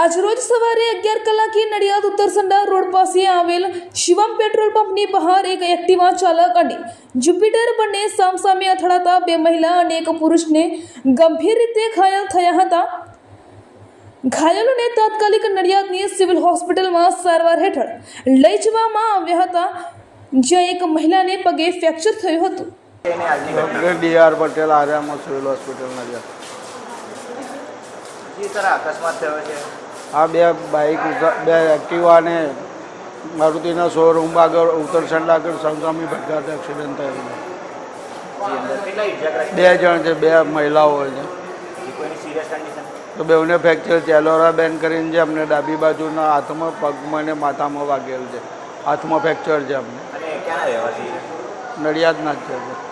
આજરોજ સવારે અગિયાર કલાકે નડિયાદ ઉત્તરસંડા રોડ પાસે આવેલ શિવમ પેટ્રોલ પંપની બહાર એક એક્ટિવા ચાલક અને જુપિટર બંને સામસામે અથડાતા બે મહિલા અને એક પુરુષને ગંભીર રીતે ઘાયલ થયા હતા. ઘાયલોને તાત્કાલિક નડિયાદની સિવિલ હોસ્પિટલમાં સારવાર હેઠળ લઈ જવામાં આવ્યા હતા જ્યાં એક મહિલાને પગે ફ્રેક્ચર થયું હતું. પટેલ આર્યામાં સિવિલ હોસ્પિટલ નડિયાદ અકસ્માત થયો છે? આ બે બાઇક બે એક્ટિવા અને મારુતિના શોરૂમ આગળ ઉત્તરસંડ આગળ સામસામી ભટકાત એક્સિડન્ટ થયેલું બે જણ છે બે મહિલાઓ છે. તો બેઉને ફ્રેક્ચર ચેલોરા બેન કરીને છે અમને ડાબી બાજુના હાથમાં પગમાં ને માથામાં વાગેલ છે. હાથમાં ફ્રેક્ચર છે અમને. અને નડિયાદના જ છે.